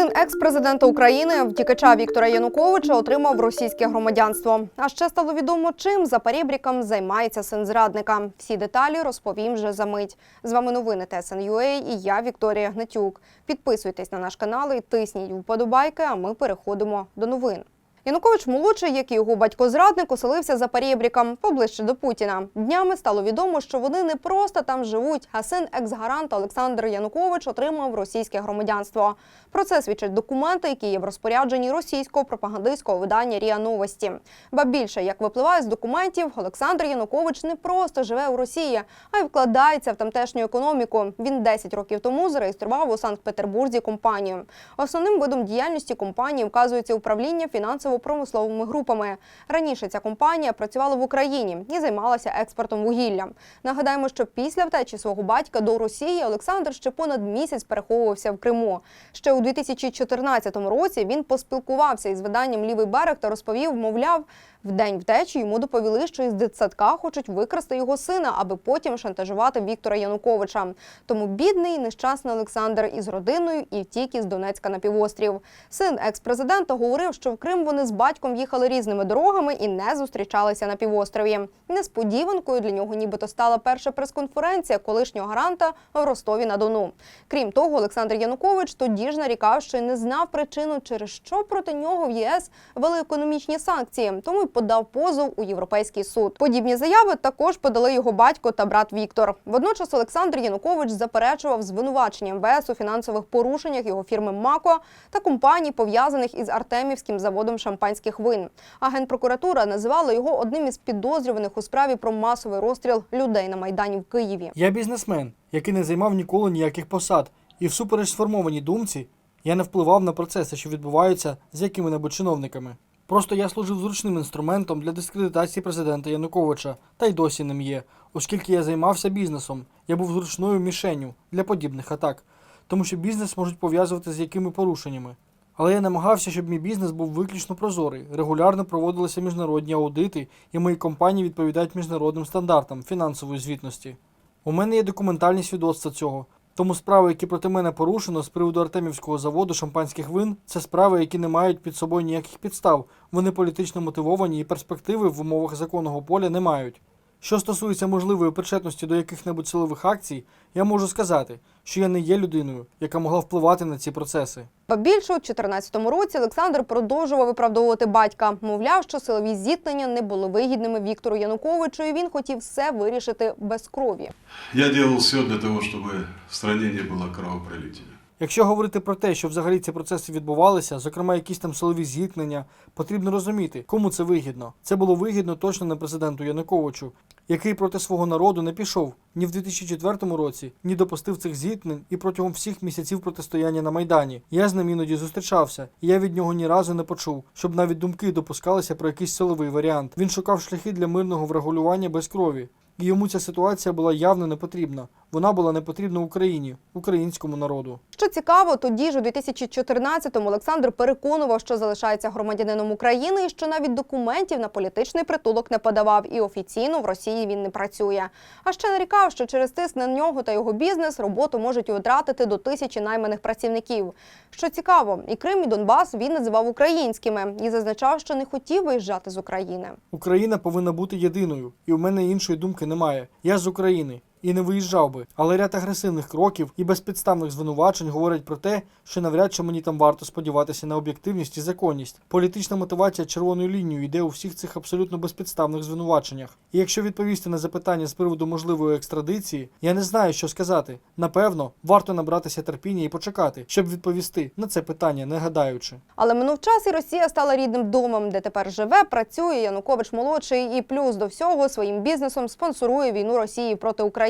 Син екс-президента України, втікача Віктора Януковича, отримав російське громадянство. А ще стало відомо, чим за перебріком займається син зрадника. Всі деталі розповім вже за мить. З вами новини ТСНЮА і я Вікторія Гнатюк. Підписуйтесь на наш канал і тисніть вподобайки. А ми переходимо до новин. Янукович молодший, як і його батько-зрадник, оселився за перебріком поближче до Путіна. Днями стало відомо, що вони не просто там живуть, а син екс-гаранта Олександр Янукович отримав російське громадянство. Про це свідчать документи, які є в розпорядженні російського пропагандистського видання Ріа Новості. Ба більше, як випливає з документів, Олександр Янукович не просто живе у Росії, а й вкладається в тамтешню економіку. Він 10 років тому зареєстрував у Санкт-Петербурзі компанію. Основним видом діяльності компанії вказується управління фінансово-промисловими групами. Раніше ця компанія працювала в Україні і займалася експортом вугілля. Нагадаємо, що після втечі свого батька до Росії Олександр ще понад місяць переховувався в Криму. Ще у 2014 році він поспілкувався із виданням Лівий берег та розповів, мовляв, в день втечі йому доповіли, що із дитсадка хочуть викрасти його сина, аби потім шантажувати Віктора Януковича. Тому бідний нещасний Олександр із родиною і втік із Донецька на півострів. Син екс-президента говорив, що в Крим вони з батьком їхали різними дорогами і не зустрічалися на півострові. Несподіванкою для нього нібито стала перша прес-конференція колишнього гаранта в Ростові на Дону. Крім того, Олександр Янукович тоді ж нарікав, що не знав причину, через що проти нього в ЄС вели економічні санкції, тому й подав позов у європейський суд. Подібні заяви також подали його батько та брат Віктор. Водночас Олександр Янукович заперечував звинувачення МВС у фінансових порушеннях його фірми Мако та компаній, пов'язаних із Артемівським заводом шампанських вин. А генпрокуратура називала його одним із підозрюваних у справі про масовий розстріл людей на майдані в Києві. Я бізнесмен, який не займав ніколи ніяких посад, і всупереч сформованій думці я не впливав на процеси, що відбуваються з якими-небудь чиновниками. Просто я служив зручним інструментом для дискредитації президента Януковича, та й досі ним є, оскільки я займався бізнесом, я був зручною мішенню для подібних атак, тому що бізнес можуть пов'язувати з якими порушеннями. Але я намагався, щоб мій бізнес був виключно прозорий. Регулярно проводилися міжнародні аудити, і мої компанії відповідають міжнародним стандартам фінансової звітності. У мене є документальні свідоцтва цього. Тому справи, які проти мене порушено з приводу Артемівського заводу шампанських вин, це справи, які не мають під собою ніяких підстав. Вони політично мотивовані і перспективи в умовах законного поля не мають. Що стосується можливої причетності до яких-небудь силових акцій, я можу сказати, що я не є людиною, яка могла впливати на ці процеси. Ба більше у 2014 році Олександр продовжував виправдовувати батька. Мовляв, що силові зіткнення не були вигідними Віктору Януковичу, і він хотів все вирішити без крові. Я делал все для того, чтобы в стране не было кровопролития. Якщо говорити про те, що взагалі ці процеси відбувалися, зокрема якісь там силові зіткнення, потрібно розуміти, кому це вигідно. Це було вигідно точно не президенту Януковичу, який проти свого народу не пішов ні в 2004 році, ні допустив цих зіткнень і протягом всіх місяців протистояння на майдані. Я з ним іноді зустрічався, і я від нього ні разу не почув, щоб навіть думки допускалися про якийсь силовий варіант. Він шукав шляхи для мирного врегулювання без крові. І йому ця ситуація була явно не потрібна. Вона була не потрібна Україні, українському народу. Що цікаво, тоді ж у 2014-му Олександр переконував, що залишається громадянином України і що навіть документів на політичний притулок не подавав, і офіційно в Росії він не працює. А ще нарікав, що через тиск на нього та його бізнес роботу можуть втратити до тисячі найманих працівників. Що цікаво, і Крим, і Донбас він називав українськими і зазначав, що не хотів виїжджати з України. Україна повинна бути єдиною, і в мене іншої думки немає. Я з України і не виїжджав би. Але ряд агресивних кроків і безпідставних звинувачень говорять про те, що навряд чи мені там варто сподіватися на об'єктивність і законність. Політична мотивація червоною лінією йде у всіх цих абсолютно безпідставних звинуваченнях. І якщо відповісти на запитання з приводу можливої екстрадиції, я не знаю, що сказати. Напевно, варто набратися терпіння і почекати, щоб відповісти на це питання, не гадаючи. Але минув час, і Росія стала рідним домом, де тепер живе, працює Янукович молодший і плюс до всього своїм бізнесом спонсорує війну Росії проти України.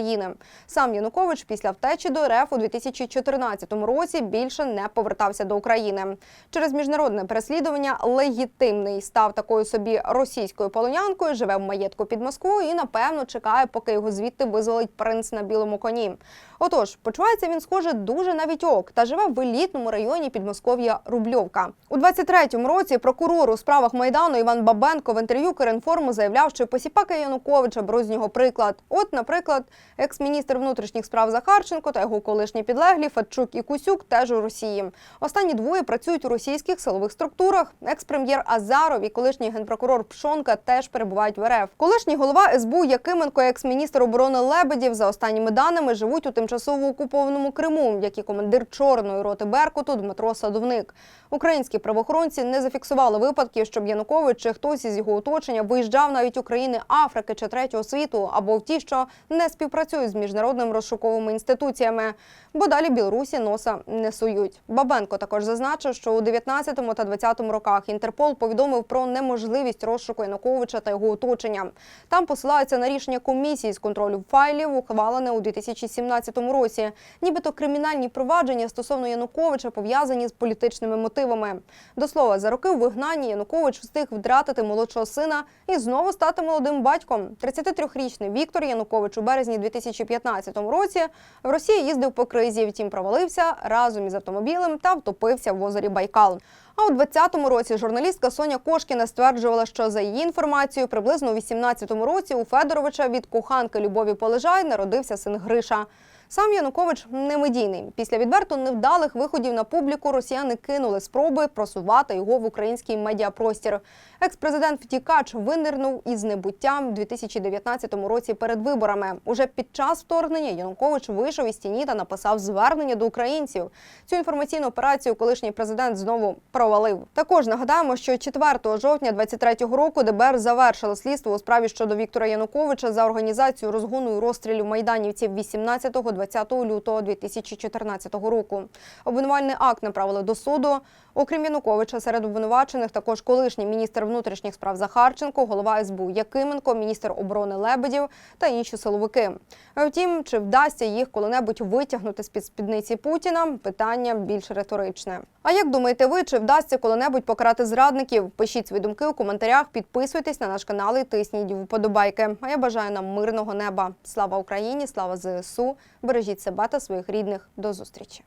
Сам Янукович після втечі до РФ у 2014 році більше не повертався до України. Через міжнародне переслідування легітимний став такою собі російською полонянкою, живе в маєтку під Москвою і напевно чекає, поки його звідти визволить принц на білому коні. Отож, почувається він схоже дуже на Вітьок та живе в елітному районі Підмосков'я Рубльовка. У 23-му році прокурор у справах майдану Іван Бабенко в інтерв'ю Керенформу заявляв, що посіпака Януковича беруть нього приклад. От, наприклад, Екс-міністр внутрішніх справ Захарченко та його колишні підлеглі Федчук і Кусюк теж у Росії. Останні двоє працюють у російських силових структурах. Екс-прем'єр Азаров і колишній генпрокурор Пшонка теж перебувають в РФ. Колишній голова СБУ Якименко, екс-міністр оборони Лебедів, за останніми даними живуть у тимчасово окупованому Криму, як і командир чорної роти Беркуту Дмитро Садовник. Українські правоохоронці не зафіксували випадків, щоб Янукович чи хтось із його оточення виїжджав навіть у країни Африки чи третього світу, або в ті, що не співпрацюють з міжнародними розшуковими інституціями, бо далі Білорусі носа не сують. Бабенко також зазначив, що у 19 та 20 роках Інтерпол повідомив про неможливість розшуку Януковича та його оточення. Там посилаються на рішення комісії з контролю файлів, ухвалене у 2017 році. Нібито кримінальні провадження стосовно Януковича пов'язані з політичними мотивами. До слова, за роки у вигнанні Янукович встиг втратити молодшого сина і знову стати молодим батьком. 33-річний Віктор Янукович у березні 2015 році в Росії їздив по кризі, втім провалився разом із автомобілем та втопився в озері Байкал. А у 20-му році журналістка Соня Кошкіна стверджувала, що за її інформацією, приблизно у 18-му році у Федоровича від коханки Любові Полежай народився син Гриша. Сам Янукович не медійний. Після відверто невдалих виходів на публіку росіяни кинули спроби просувати його в український медіапростір. Екс-президент втікач винирнув із небуття в 2019 році перед виборами. Уже під час вторгнення Янукович вийшов із тіні та написав звернення до українців. Цю інформаційну операцію колишній президент знову провалив. Також нагадаємо, що 4 жовтня 2023 року ДБР завершило слідство у справі щодо Віктора Януковича за організацію розгону і розстрілів майданівців 18-20 лютого 2014 року. Обвинувальний акт направили до суду. Окрім Януковича, серед обвинувачених також колишній міністр внутрішніх справ Захарченко, голова СБУ Якименко, міністр оборони Лебедів та інші силовики. Втім, чи вдасться їх коли-небудь витягнути з під спідниці Путіна? Питання більш риторичне. А як думаєте ви, чи вдасться коли-небудь покарати зрадників? Пишіть свої думки у коментарях, підписуйтесь на наш канал і тисніть вподобайки. А я бажаю нам мирного неба. Слава Україні! Слава ЗСУ! Бережіть себе та своїх рідних. До зустрічі!